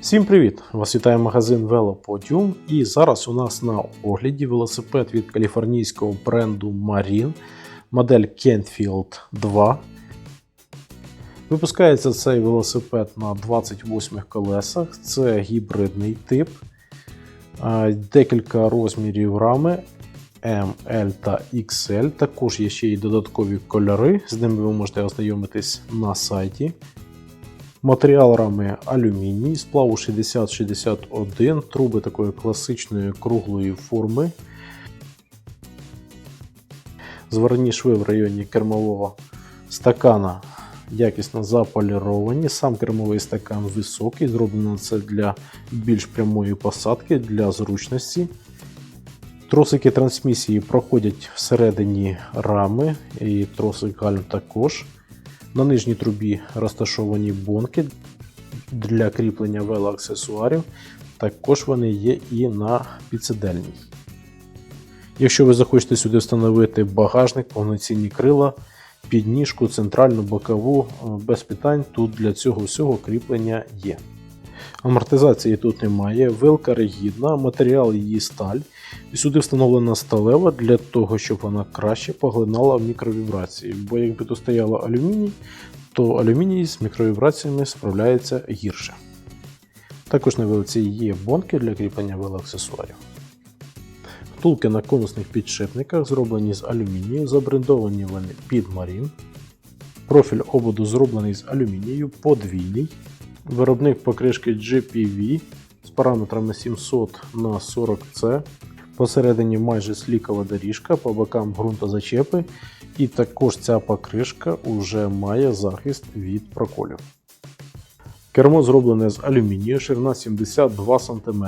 Всім привіт! Вас вітає магазин Velopodium і зараз у нас на огляді велосипед від каліфорнійського бренду Marine, модель Kentfield 2. Випускається цей велосипед на 28 колесах, це гібридний тип, декілька розмірів рами M, L та XL. Також є ще й додаткові кольори, з ними ви можете ознайомитись на сайті. Матеріал рами алюміній, сплаву 6061, труби такої класичної круглої форми. Зварні шви в районі кермового стакана якісно заполіровані. Сам кермовий стакан високий, зроблено це для більш прямої посадки, для зручності. Тросики трансмісії проходять всередині рами, і тросик гальм також. На нижній трубі розташовані бонки для кріплення велоаксесуарів. Також вони є і на підсидельній. Якщо ви захочете сюди встановити багажник, повноцінні крила, підніжку, центральну, бокову, без питань, тут для цього всього кріплення є. Амортизації тут немає, вилка ригідна, матеріал її сталь. І сюди встановлена сталева для того, щоб вона краще поглинала мікровібрації. Бо якби тут стояло алюміній, то алюміній з мікровібраціями справляється гірше. Також на вилці є бонки для кріплення велоаксесуарів. Втулки на конусних підшипниках зроблені з алюмінію, забрендовані вони під марін. Профіль ободу зроблений з алюмінію, подвійний. Виробник покришки GPV з параметрами 700 на 40C. Посередині майже слікова доріжка, по бокам ґрунтозачепи. І також ця покришка вже має захист від проколів. Кермо зроблене з алюмінію, ширина 72 см,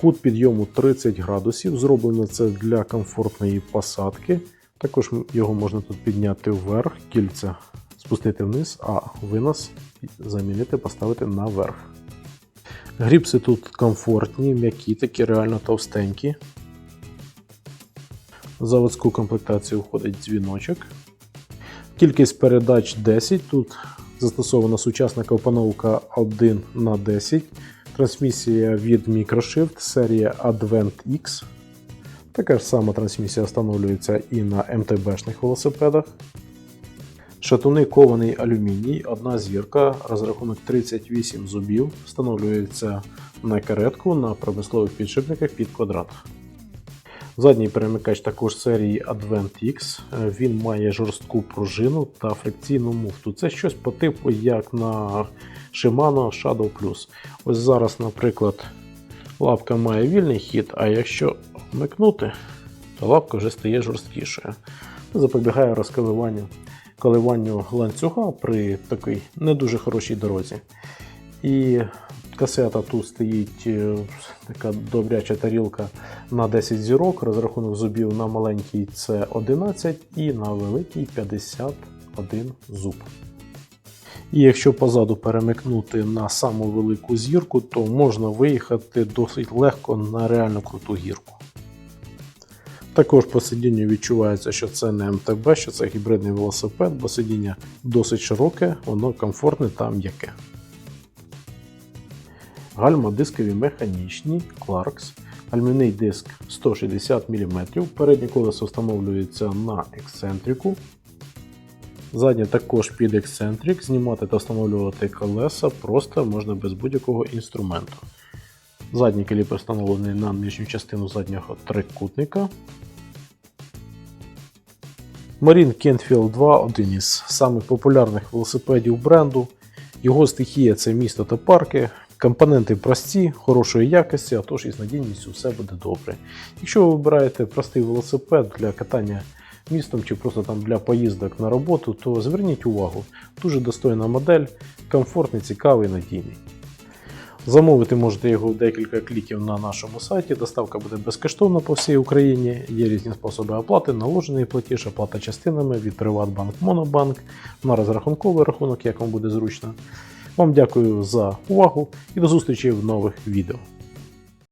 кут підйому 30 градусів. Зроблено це для комфортної посадки. Також його можна тут підняти вверх, кільця спустити вниз, а винос замінити, поставити наверх. Гріпси тут комфортні, м'які, такі реально товстенькі. Заводську комплектацію входить дзвіночок. Кількість передач 10. Тут застосована сучасна компоновка 1 на 10 Трансмісія від Microshift серія Advent X. Така ж сама трансмісія встановлюється і на МТБшних велосипедах. Шатуни кований алюміній, одна зірка, розрахунок 38 зубів, встановлюється на каретку на промислових підшипниках під квадрат. Задній перемикач також серії Advent X. Він має жорстку пружину та фрикційну муфту. Це щось по типу, як на Shimano Shadow Plus. Ось зараз, наприклад, лапка має вільний хід, а якщо вмикнути, то лапка вже стає жорсткішою. Запобігає розколиванню коливанню ланцюга при такій не дуже хорошій дорозі. І касета тут стоїть е, така добряча тарілка на 10 зірок, розрахунок зубів на маленький це 11 і на великий 51 зуб. І якщо позаду перемикнути на саму велику зірку, то можна виїхати досить легко на реально круту гірку. Також по сидінню відчувається, що це не МТБ, що це гібридний велосипед, бо сидіння досить широке, воно комфортне та м'яке. Гальма дискові механічні, Clarks, гальмівний диск 160 мм, переднє колесо встановлюється на ексцентрику. Заднє також під ексцентрик, знімати та встановлювати колеса просто можна без будь-якого інструменту. Задній каліпер встановлений на нижню частину заднього трикутника. Marine Kentfield 2 один із самих популярних велосипедів бренду. Його стихія це місто та парки. Компоненти прості, хорошої якості, а тож із надійністю все буде добре. Якщо ви вибираєте простий велосипед для катання містом чи просто там для поїздок на роботу, то зверніть увагу, дуже достойна модель, комфортний, цікавий, надійний. Замовити можете його декілька кліків на нашому сайті. Доставка буде безкоштовна по всій Україні. Є різні способи оплати, наложений платіж, оплата частинами від Приватбанк Монобанк на розрахунковий рахунок, як вам буде зручно. Вам дякую за увагу і до зустрічі в нових відео.